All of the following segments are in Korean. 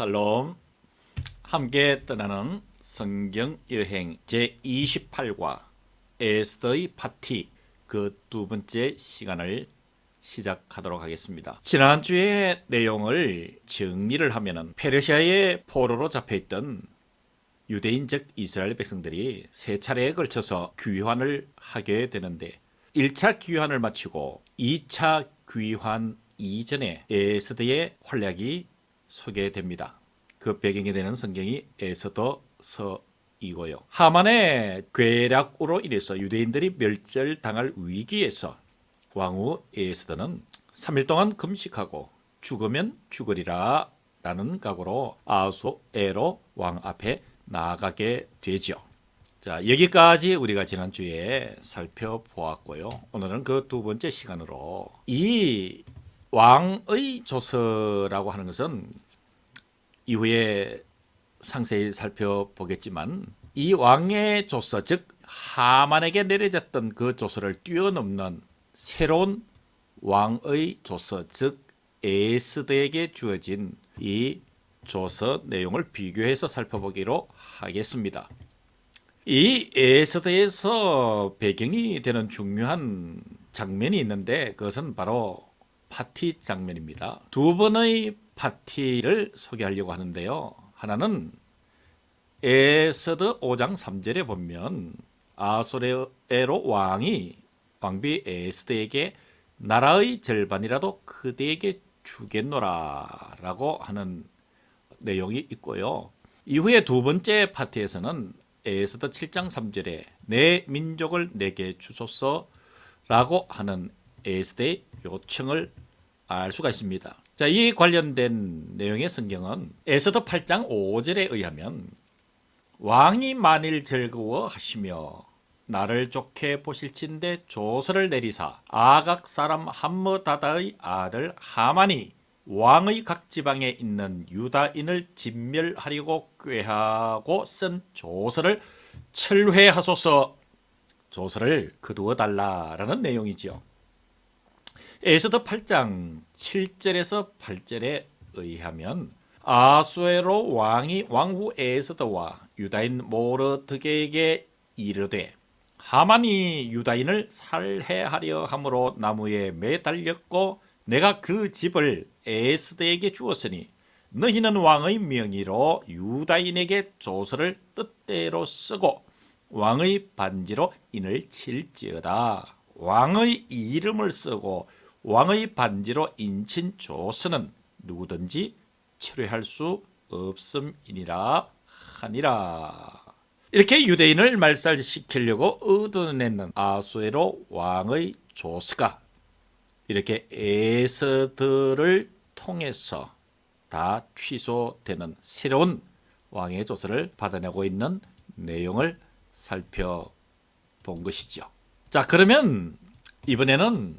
살롬 함께 떠나는 성경 여행 제28과 에스더의 파티 그 두 번째 시간을 시작하도록 하겠습니다. 지난주의 내용을 정리를 하면은 페르시아의 포로로 잡혀 있던 유대인 즉 이스라엘 백성들이 세 차례에 걸쳐서 귀환을 하게 되는데 1차 귀환을 마치고 2차 귀환 이전에 에스더의 활약이 소개됩니다. 그 배경이 되는 성경이 에스더서이고요. 하만의 괴략으로 인해서 유대인들이 멸절당할 위기에서 왕후 에스더는 3일 동안 금식하고 죽으면 죽으리라 라는 각오로 아수에로 왕 앞에 나아가게 되죠. 자, 여기까지 우리가 지난주에 살펴보았고요. 오늘은 그 두 번째 시간으로 이 왕의 조서라고 하는 것은 이후에 상세히 살펴보겠지만 이 왕의 조서 즉 하만에게 내려졌던 그 조서를 뛰어넘는 새로운 왕의 조서 즉 에스더에게 주어진 이 조서 내용을 비교해서 살펴보기로 하겠습니다. 이 에스더에서 배경이 되는 중요한 장면이 있는데 그것은 바로 파티 장면입니다. 두 번의 파티를 소개하려고 하는데요. 하나는 에스더 5장 3절에 보면 아소레로 왕이 왕비 에스더에게 나라의 절반이라도 그대에게 주겠노라라고 하는 내용이 있고요. 이후에 두 번째 파티에서는 에스더 7장 3절에 내 민족을 내게 주소서라고 하는 에스더의 요청을 알 수가 있습니다. 자, 이 관련된 내용의 성경은 에스더 8장 5절에 의하면 왕이 만일 즐거워하시며 나를 좋게 보실진대 조서를 내리사 아각 사람 함므다다의 아들 하만이 왕의 각 지방에 있는 유다인을 진멸하려고 꾀하고 쓴 조서를 철회하소서 조서를 거두어 달라라는 내용이지요. 에스더 8장 7절에서 8절에 의하면 아수에로 왕이 왕후 에스더와 유다인 모르드게에게 이르되 하만이 유다인을 살해하려 함으로 나무에 매달렸고 내가 그 집을 에스더에게 주었으니 너희는 왕의 명의로 유다인에게 조서를 뜻대로 쓰고 왕의 반지로 인을 칠지어다. 왕의 이름을 쓰고 왕의 반지로 인친 조서는 누구든지 철회할 수 없음이니라 하니라. 이렇게 유대인을 말살시키려고 얻어내는 아수에로 왕의 조서가 이렇게 에스더를 통해서 다 취소되는 새로운 왕의 조서를 받아내고 있는 내용을 살펴본 것이죠. 자, 그러면 이번에는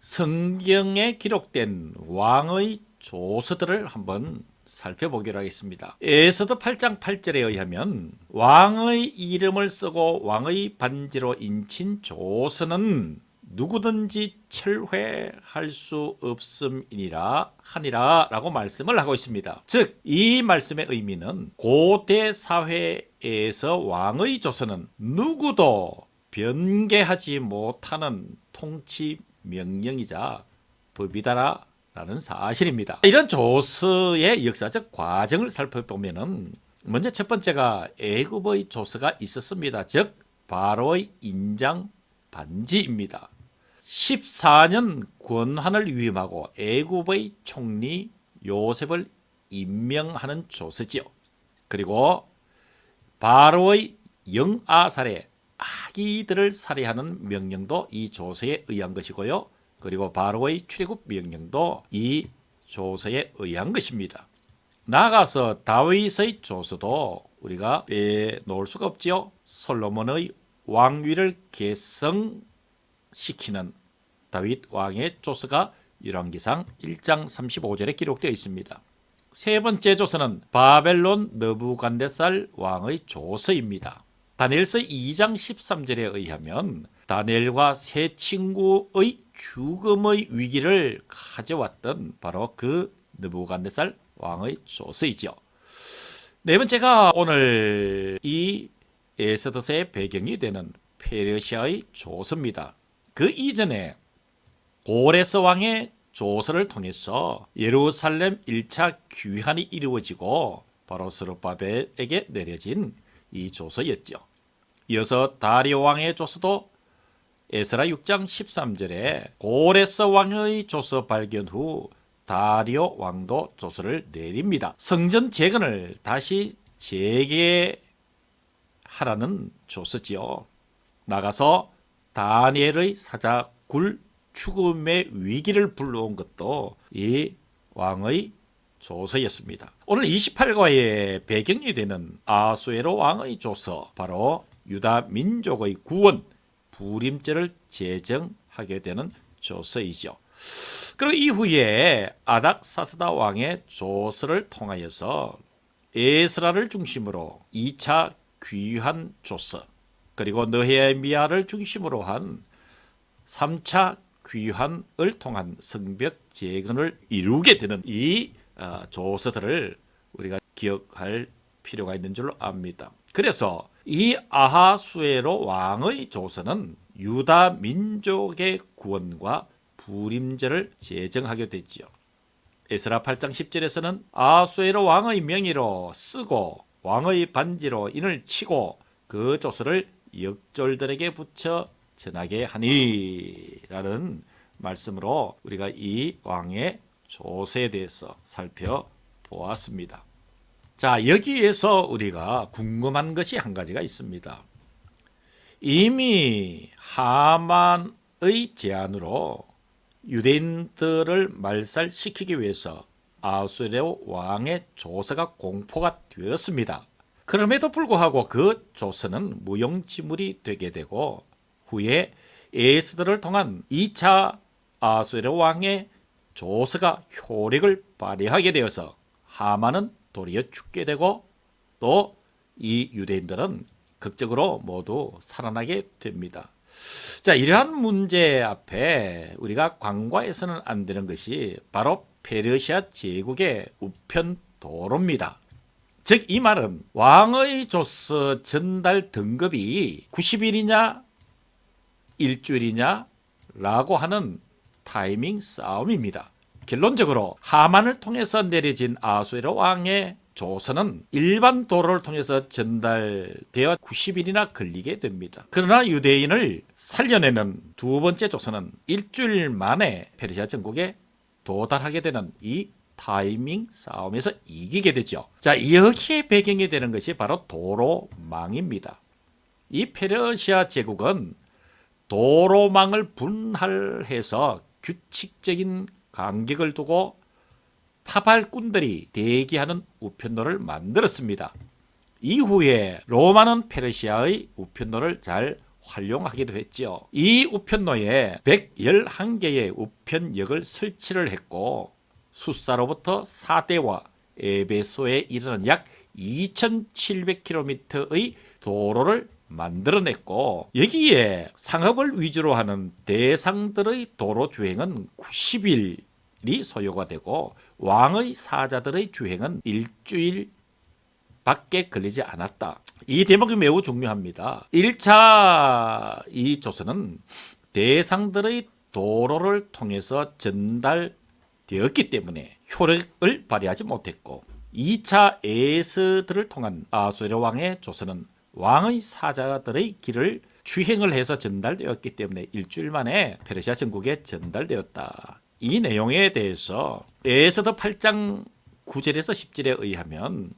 성경에 기록된 왕의 조서들을 한번 살펴보기로 하겠습니다. 에서도 8장 8절에 의하면 왕의 이름을 쓰고 왕의 반지로 인친 조서는 누구든지 철회할 수 없음이니라 하니라 라고 말씀을 하고 있습니다. 즉 이 말씀의 의미는 고대 사회에서 왕의 조서는 누구도 변개하지 못하는 통치 명령이자 법이다라는 사실입니다. 이런 조서의 역사적 과정을 살펴보면은 먼저 첫 번째가 애굽의 조서가 있었습니다. 즉 바로의 인장 반지입니다. 14년 권한을 위임하고 애굽의 총리 요셉을 임명하는 조서지요. 그리고 바로의 영아살에 아기들을 살해하는 명령도 이 조서에 의한 것이고요. 그리고 바로의 출애굽 명령도 이 조서에 의한 것입니다. 나아가서 다윗의 조서도 우리가 빼놓을 수가 없지요. 솔로몬의 왕위를 개성시키는 다윗 왕의 조서가 열왕기상 1장 35절에 기록되어 있습니다. 세 번째 조서는 바벨론 느부간데살 왕의 조서입니다. 다니엘서 2장 13절에 의하면 다니엘과 세 친구의 죽음의 위기를 가져왔던 바로 그 느부간데살 왕의 조서이죠. 네 번째가 오늘 이 에스더서의 배경이 되는 페르시아의 조서입니다. 그 이전에 고레스 왕의 조서를 통해서 예루살렘 1차 귀환이 이루어지고 바로 스룹바벨에게 내려진 이 조서였죠. 이어서 다리오 왕의 조서도 에스라 6장 13절에 고레스 왕의 조서 발견 후 다리오 왕도 조서를 내립니다. 성전 재건을 다시 재개하라는 조서지요. 나가서 다니엘의 사자 굴 죽음의 위기를 불러온 것도 이 왕의 조서였습니다. 오늘 28과의 배경이 되는 아수에로 왕의 조서 바로 유다 민족의 구원 부림제를 제정하게 되는 조서이죠. 그리고 이후에 아닥사스다 왕의 조서를 통하여서 에스라를 중심으로 2차 귀환 조서 그리고 느헤미야를 중심으로 한 3차 귀환을 통한 성벽 재건을 이루게 되는 이 어, 조서들을 우리가 기억할 필요가 있는 줄로 압니다. 그래서 이 아하수에로 왕의 조서는 유다 민족의 구원과 부림제를 제정하게 됐지요. 에스라 8장 10절에서는 아수에로 왕의 명의로 쓰고 왕의 반지로 인을 치고 그 조서를 역졸들에게 붙여 전하게 하니라는 말씀으로 우리가 이 왕의 조세에 대해서 살펴보았습니다. 자, 여기에서 우리가 궁금한 것이 한 가지가 있습니다. 이미 하만의 제안으로 유대인들을 말살시키기 위해서 아수레오 왕의 조서가 공포가 되었습니다. 그럼에도 불구하고 그 조서는 무용지물이 되게 되고 후에 에스더를 통한 2차 아수레 왕의 조서가 효력을 발휘하게 되어서 하만은 도리어 죽게 되고 또 이 유대인들은 극적으로 모두 살아나게 됩니다. 자, 이러한 문제 앞에 우리가 관과해서는 안 되는 것이 바로 페르시아 제국의 우편 도로입니다. 즉 이 말은 왕의 조서 전달 등급이 90일이냐 일주일이냐 라고 하는 타이밍 싸움입니다. 결론적으로 하만을 통해서 내려진 아수에로 왕의 조서는 일반 도로를 통해서 전달되어 90일이나 걸리게 됩니다. 그러나 유대인을 살려내는 두 번째 조서는 일주일 만에 페르시아 전국에 도달하게 되는 이 타이밍 싸움에서 이기게 되죠. 자, 여기에 배경이 되는 것이 바로 도로망입니다. 이 페르시아 제국은 도로망을 분할해서 규칙적인 간격을 두고 파발꾼들이 대기하는 우편로를 만들었습니다. 이후에 로마는 페르시아의 우편로를 잘 활용하기도 했죠. 이 우편로에 111개의 우편역을 설치를 했고 수사로부터 사대와 에베소에 이르는 약 2,700km의 도로를 만들어냈고 여기에 상업을 위주로 하는 대상들의 도로 주행은 90일이 소요가 되고 왕의 사자들의 주행은 일주일 밖에 걸리지 않았다. 이 대목이 매우 중요합니다. 1차 이 조선은 대상들의 도로를 통해서 전달되었기 때문에 효력을 발휘하지 못했고 2차 에스들을 통한 아수르 왕의 조선은 왕의 사자들의 길을 주행을 해서 전달되었기 때문에 일주일 만에 페르시아 전국에 전달되었다. 이 내용에 대해서 에서더 8장 9절에서 10절에 의하면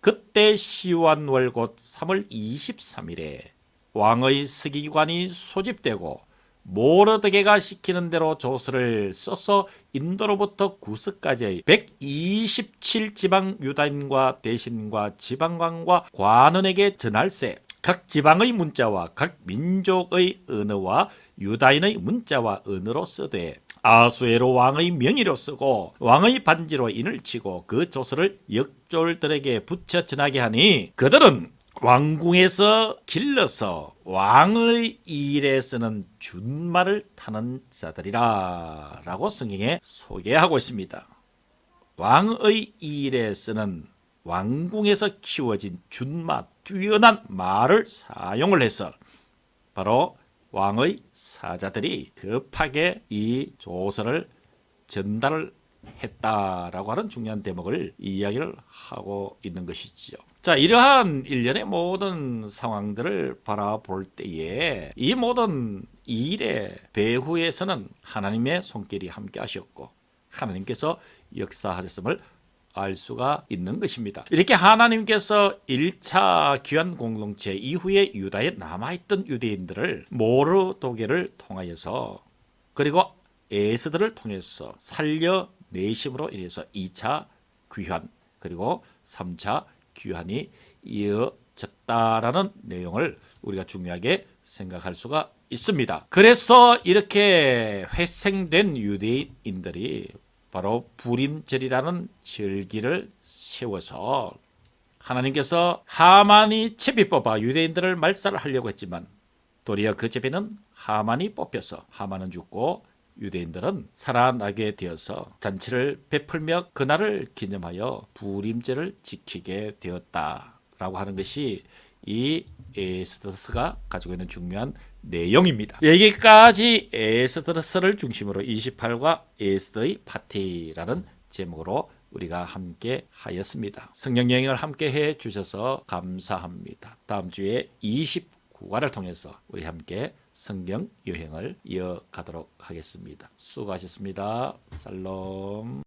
그때 시완월 곧 3월 23일에 왕의 서기관이 소집되고 모르드게가 시키는 대로 조서를 써서 인도로부터 구스까지의 127 지방 유다인과 대신과 지방관과 관원에게 전할세 각 지방의 문자와 각 민족의 언어와 유다인의 문자와 언어로 쓰되 아수에로 왕의 명의로 쓰고 왕의 반지로 인을 치고 그 조서를 역졸들에게 붙여 전하게 하니 그들은 왕궁에서 길러서 왕의 일에 쓰는 준말을 타는 자들이라 라고 성경에 소개하고 있습니다. 왕의 일에 쓰는 왕궁에서 키워진 준마 뛰어난 말을 사용을 해서 바로 왕의 사자들이 급하게 이 조서를 전달을 했다라고 하는 중요한 대목을 이야기를 하고 있는 것이지요. 자, 이러한 일련의 모든 상황들을 바라볼 때에 이 모든 일의 배후에서는 하나님의 손길이 함께 하셨고 하나님께서 역사하셨음을 알 수가 있는 것입니다. 이렇게 하나님께서 1차 귀환 공동체 이후에 유다에 남아있던 유대인들을 모르도게를 통하여서 그리고 에스들을 통해서 살려 내심으로 인해서 2차 귀환 그리고 3차 귀환이 이어졌다라는 내용을 우리가 중요하게 생각할 수가 있습니다. 그래서 이렇게 회생된 유대인들이 바로 부림절이라는 절기를 세워서 하나님께서 하만이 채비 뽑아 유대인들을 말살을 하려고 했지만 도리어 그 제비는 하만이 뽑혀서 하만은 죽고 유대인들은 살아나게 되어서 잔치를 베풀며 그날을 기념하여 부림제를 지키게 되었다라고 하는 것이 이 에스더스가 가지고 있는 중요한 내용입니다. 여기까지 에스더스를 중심으로 28과 에스더의 파티라는 제목으로 우리가 함께 하였습니다. 성경 여행을 함께 해 주셔서 감사합니다. 다음 주에 29 과를 통해서 우리 함께 성경 여행을 이어가도록 하겠습니다. 수고하셨습니다. 살롬.